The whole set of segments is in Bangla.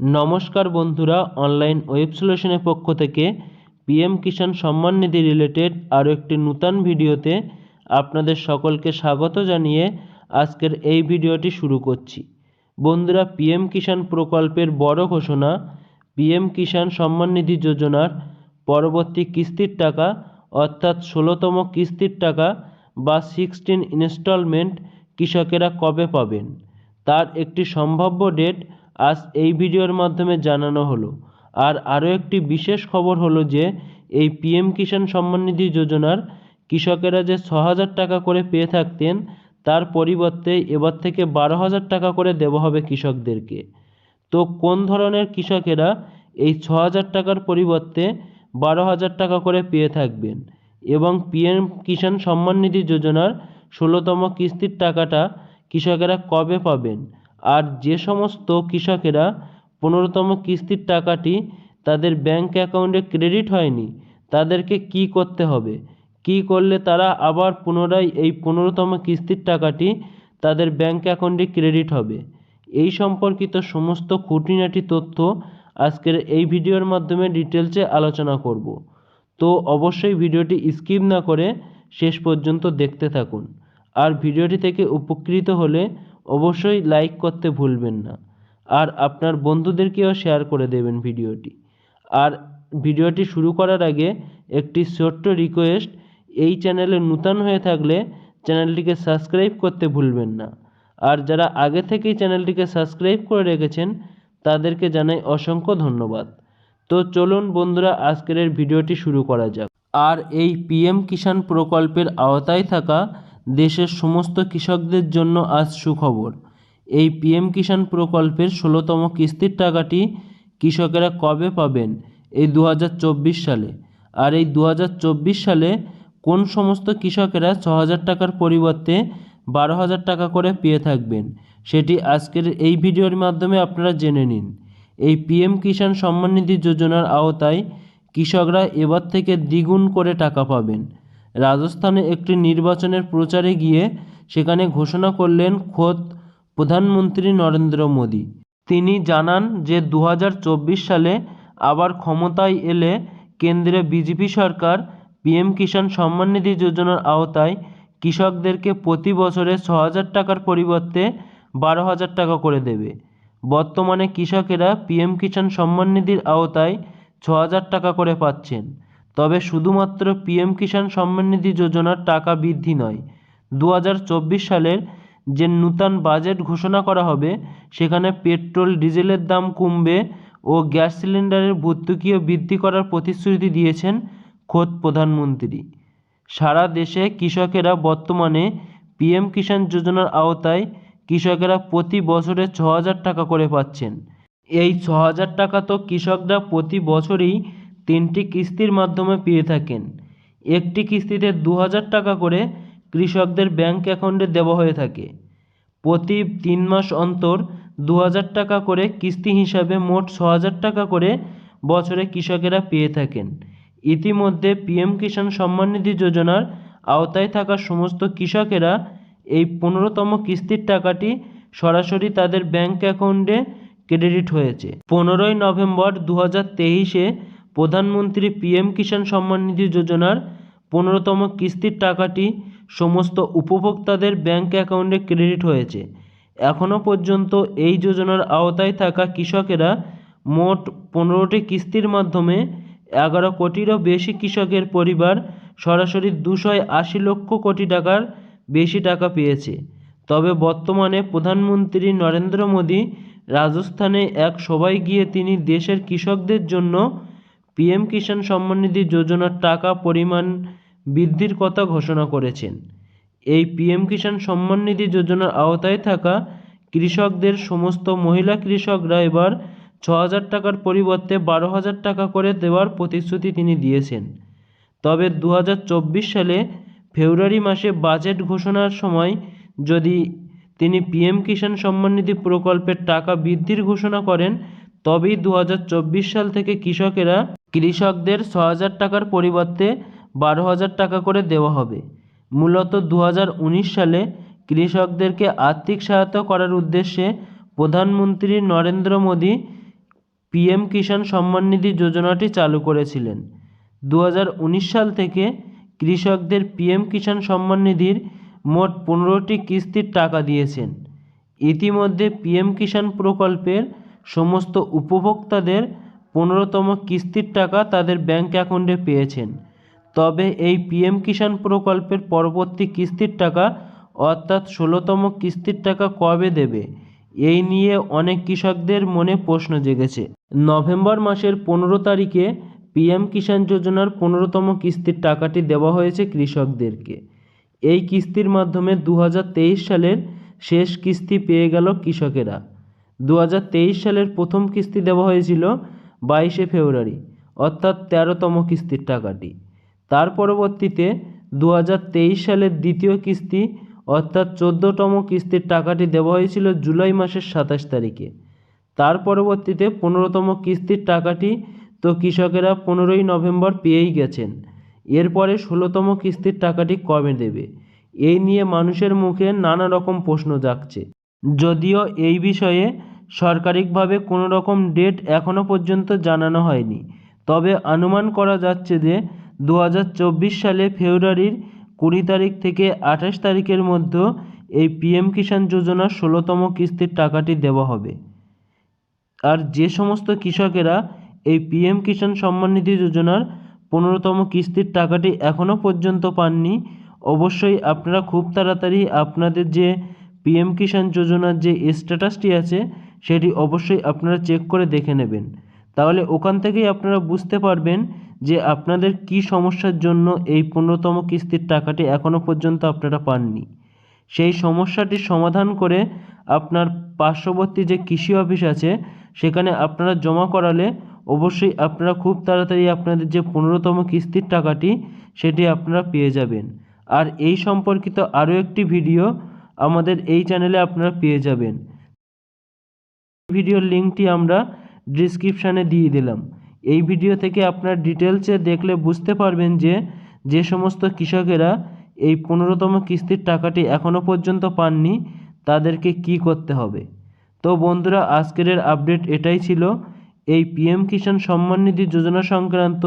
নমস্কার বন্ধুরা অনলাইন ওয়েব সলিউশনের পক্ষ থেকে পিএম কিষাণ সম্মান নিধি রিলেটেড আরও একটি নূতন ভিডিওতে আপনাদের সকলকে স্বাগত জানিয়ে আজকের এই ভিডিওটি শুরু করছি। বন্ধুরা পিএম কিষাণ প্রকল্পের বড় ঘোষণা পিএম কিষাণ সম্মান নিধি যোজনার পরবর্তী কিস্তির টাকা, অর্থাৎ ষোলোতম কিস্তির টাকা বা সিক্সটিন ইনস্টলমেন্ট কৃষকেরা কবে পাবেন? তার একটি সম্ভাব্য ডেট আজ এই ভিডিওর মাধ্যমে জানানো হলো। আর আরও একটি বিশেষ খবর হলো যে, এই পিএম কিষাণ সম্মান নিধি যোজনার কৃষকেরা যে ছ হাজার টাকা করে পেয়ে থাকতেন, তার পরিবর্তে এবার থেকে বারো হাজার টাকা করে দেওয়া হবে কৃষকদেরকে। তো কোন ধরনের কৃষকেরা এই ছ হাজার টাকার পরিবর্তে বারো হাজার টাকা করে পেয়ে থাকবেন এবং পিএম কিষাণ সম্মান নিধি যোজনার ষোলোতম কিস্তির টাকাটা কৃষকেরা কবে পাবেন? আর যে সমস্ত কৃষকেরা পনেরোতম কিস্তির টাকাটি তাদের ব্যাঙ্ক অ্যাকাউন্টে ক্রেডিট হয়নি, তাদেরকে কি করতে হবে? কি করলে তারা আবার পুনরায় এই পনেরোতম কিস্তির টাকাটি তাদের ব্যাঙ্ক অ্যাকাউন্টে ক্রেডিট হবে? এই সম্পর্কিত সমস্ত খুঁটিনাটি তথ্য আজকের এই ভিডিওর মাধ্যমে ডিটেলসে আলোচনা করব। তো অবশ্যই ভিডিওটি স্কিপ না করে শেষ পর্যন্ত দেখতে থাকুন। আর ভিডিওটি থেকে উপকৃত হলে অবশ্যই লাইক করতে ভুলবেন না। আর আপনার বন্ধুদেরকেও শেয়ার করে দেবেন ভিডিওটি। আর ভিডিওটি শুরু করার আগে একটি ছোট্ট রিকোয়েস্ট এই চ্যানেলে নূতন হয়ে থাকলে চ্যানেলটিকে সাবস্ক্রাইব করতে ভুলবেন না। আর যারা আগে থেকেই চ্যানেলটিকে সাবস্ক্রাইব করে রেখেছেন, তাদেরকে জানাই অসংখ্য ধন্যবাদ। তো চলুন বন্ধুরা, আজকের ভিডিওটি শুরু করা যাক। আর এই পিএম কিষাণ প্রকল্পের আওতায় থাকা দেশের সমস্ত কৃষকদের জন্য আজ সুখবর। এই পিএম কিষাণ প্রকল্পের ষোলোতম কিস্তির টাকাটি কৃষকেরা কবে পাবেন? এই দু হাজার চব্বিশ সালে। আর এই দু হাজার চব্বিশ সালে কোন সমস্ত কৃষকেরা ছ হাজার টাকার পরিবর্তে বারো হাজার টাকা করে পেয়ে থাকবেন? সেটি আজকের এই ভিডিওর মাধ্যমে আপনারা জেনে নিন। এই পিএম কিষাণ সম্মান নিধি যোজনার আওতায় কৃষকরা এবার থেকে দ্বিগুণ করে টাকা পাবেন। রাজস্থানে একটি নির্বাচনের প্রচারে গিয়ে সেখানে ঘোষণা করলেন খোদ প্রধানমন্ত্রী নরেন্দ্র মোদী। তিনি জানান যে দু হাজার চব্বিশ সালে আবার ক্ষমতায় এলে কেন্দ্রে বিজেপি সরকার পিএম কিষাণ সম্মান নিধি যোজনার আওতায় কৃষকদেরকে প্রতি বছরে ছ হাজার টাকার পরিবর্তে বারো হাজার টাকা করে দেবে। বর্তমানে কৃষকেরা পিএম কিষাণ সম্মান নিধির আওতায় ছ হাজার টাকা করে পাচ্ছেন। তবে শুধুমাত্র পিএম কিষাণ সম্মান নিধি যোজনার টাকা বৃদ্ধি নয়। দু সালের যে নূতন বাজেট ঘোষণা করা হবে, সেখানে পেট্রোল, ডিজেলের দাম কমবে ও গ্যাস সিলিন্ডারের ভর্তুকিও বৃদ্ধি করার প্রতিশ্রুতি দিয়েছেন খোদ প্রধানমন্ত্রী। সারা দেশে কৃষকেরা বর্তমানে পিএম কিষাণ যোজনার আওতায় কৃষকেরা প্রতি বছরে ছ হাজার টাকা করে পাচ্ছেন। এই ছ হাজার টাকা তো কৃষকরা প্রতি বছরই তিনটি কিস্তির মাধ্যমে পেয়ে থাকেন। একটি কিস্তিতে দু হাজার টাকা করে কৃষকদের ব্যাঙ্ক অ্যাকাউন্টে দেওয়া হয়ে থাকে। প্রতি তিন মাস অন্তর দু হাজার টাকা করে কিস্তি হিসাবে মোট ছ টাকা করে বছরে কৃষকেরা পেয়ে থাকেন। ইতিমধ্যে পিএম কিষাণ সম্মান নিধি যোজনার আওতায় থাকা সমস্ত কৃষকেরা এই পনেরোতম কিস্তির টাকাটি সরাসরি তাদের ব্যাঙ্ক অ্যাকাউন্টে ক্রেডিট হয়েছে। পনেরোই নভেম্বর দু হাজার তেইশে প্রধানমন্ত্রী পিএম কিষাণ সম্মান নিধি যোজনার পনেরোতম কিস্তির টাকাটি সমস্ত উপভোক্তাদের ব্যাঙ্ক অ্যাকাউন্টে ক্রেডিট হয়েছে। এখনও পর্যন্ত এই যোজনার আওতায় থাকা কৃষকেরা মোট পনেরোটি কিস্তির মাধ্যমে এগারো কোটিরও বেশি কৃষকের পরিবার সরাসরি দুশো আশি লক্ষ কোটি টাকার বেশি টাকা পেয়েছে। তবে বর্তমানে প্রধানমন্ত্রী নরেন্দ্র মোদী রাজস্থানে এক সভায় গিয়ে তিনি দেশের কৃষকদের জন্য পিএম কিষাণ সম্মান নিধি যোজনার টাকা পরিমাণ বৃদ্ধির কথা ঘোষণা করেছেন। এই পিএম কিষাণ সম্মান নিধি যোজনার আওতায় থাকা কৃষকদের সমস্ত মহিলা কৃষকরা এবার ছ হাজার টাকার পরিবর্তে বারো হাজার টাকা করে দেওয়ার প্রতিশ্রুতি তিনি দিয়েছেন। তবে দু হাজার চব্বিশ সালে ফেব্রুয়ারি মাসে বাজেট ঘোষণার সময় যদি তিনি পিএম কিষাণ সম্মান নিধি প্রকল্পের টাকা বৃদ্ধির ঘোষণা করেন তবেই দু হাজার চব্বিশ সাল থেকে কৃষকেরা কৃষকদের ছ হাজার টাকার পরিবর্তে বারো হাজার টাকা করে দেওয়া হবে। মূলত দু হাজার উনিশ সালে কৃষকদেরকে আর্থিক সহায়তা করার উদ্দেশ্যে প্রধানমন্ত্রী নরেন্দ্র মোদী পিএম কিষাণ সম্মান নিধি যোজনাটি চালু করেছিলেন। দু হাজার উনিশ সাল থেকে কৃষকদের পিএম কিষাণ সম্মান নিধির মোট পনেরোটি কিস্তির টাকা দিয়েছেন। ইতিমধ্যে পিএম কিষাণ প্রকল্পের সমস্ত উপভোক্তাদের পনেরোতম কিস্তির টাকা তাদের ব্যাঙ্ক অ্যাকাউন্টে পেয়েছেন। তবে এই পিএম কিষাণ প্রকল্পের পরবর্তী কিস্তির টাকা, অর্থাৎ ষোলোতম কিস্তির টাকা কবে দেবে? এই নিয়ে অনেক কৃষকদের মনে প্রশ্ন জেগেছে। নভেম্বর মাসের পনেরো তারিখে পিএম কিষাণ যোজনার পনেরোতম কিস্তির টাকাটি দেওয়া হয়েছে কৃষকদেরকে। এই কিস্তির মাধ্যমে দু হাজার তেইশ সালের শেষ কিস্তি পেয়ে গেল কৃষকেরা। দু হাজার তেইশ সালের প্রথম কিস্তি দেওয়া হয়েছিল বাইশে ফেব্রুয়ারি, অর্থাৎ তেরোতম কিস্তির টাকাটি। তার পরবর্তীতে দু হাজার তেইশ সালের দ্বিতীয় কিস্তি, অর্থাৎ চোদ্দোতম কিস্তির টাকাটি দেওয়া হয়েছিল জুলাই মাসের সাতাশ তারিখে। তার পরবর্তীতে পনেরোতম কিস্তির টাকাটি তো কৃষকেরা পনেরোই নভেম্বর পেয়েই গেছেন। এরপরে ষোলোতম কিস্তির টাকাটি কবে দেবে? এই নিয়ে মানুষের মুখে নানা রকম প্রশ্ন জাগছে। যদিও এই বিষয়ে সরকারিকভাবে কোনো রকম ডেট এখনও পর্যন্ত জানানো হয়নি। তবে অনুমান করা যাচ্ছে যে দু হাজার চব্বিশ সালে ফেব্রুয়ারির কুড়ি তারিখ থেকে আঠাশ তারিখের মধ্যে এই পিএম কিষাণ যোজনার ষোলোতম কিস্তির টাকাটি দেওয়া হবে। আর যে সমস্ত কৃষকেরা এই পিএম কিষাণ সম্মান নিধি যোজনার পনেরোতম কিস্তির টাকাটি এখনও পর্যন্ত পাননি, অবশ্যই আপনারা খুব তাড়াতাড়ি আপনাদের যে পিএম কিষাণ যোজনার যে স্ট্যাটাসটি আছে, সেটি অবশ্যই আপনারা চেক করে দেখে নেবেন। তাহলে ওখান থেকেই আপনারা বুঝতে পারবেন যে আপনাদের কী সমস্যার জন্য এই পনেরোতম কিস্তির টাকাটি এখনও পর্যন্ত আপনারা পাননি। সেই সমস্যাটির সমাধান করে আপনার পার্শ্ববর্তী যে কৃষি অফিস আছে, সেখানে আপনারা জমা করালে অবশ্যই আপনারা খুব তাড়াতাড়ি আপনাদের যে পনেরোতম কিস্তির টাকাটি, সেটি আপনারা পেয়ে যাবেন। আর এই সম্পর্কিত আরও একটি ভিডিও আমাদের এই চ্যানেলে আপনারা পেয়ে যাবেন। ভিডিওর লিঙ্কটি আমরা ডিসক্রিপশানে দিয়ে দিলাম। এই ভিডিও থেকে আপনার ডিটেলসে দেখলে বুঝতে পারবেন যে যে সমস্ত কৃষকেরা এই পনেরোতম কিস্তির টাকাটি এখনও পর্যন্ত পাননি, তাদেরকে কি করতে হবে? তো বন্ধুরা, আজকের আপডেট এটাই ছিল। এই পিএম কিষাণ সম্মান নিধি যোজনা সংক্রান্ত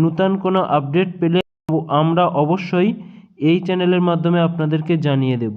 নূতন কোনো আপডেট পেলে আমরা অবশ্যই এই চ্যানেলের মাধ্যমে আপনাদেরকে জানিয়ে দেব।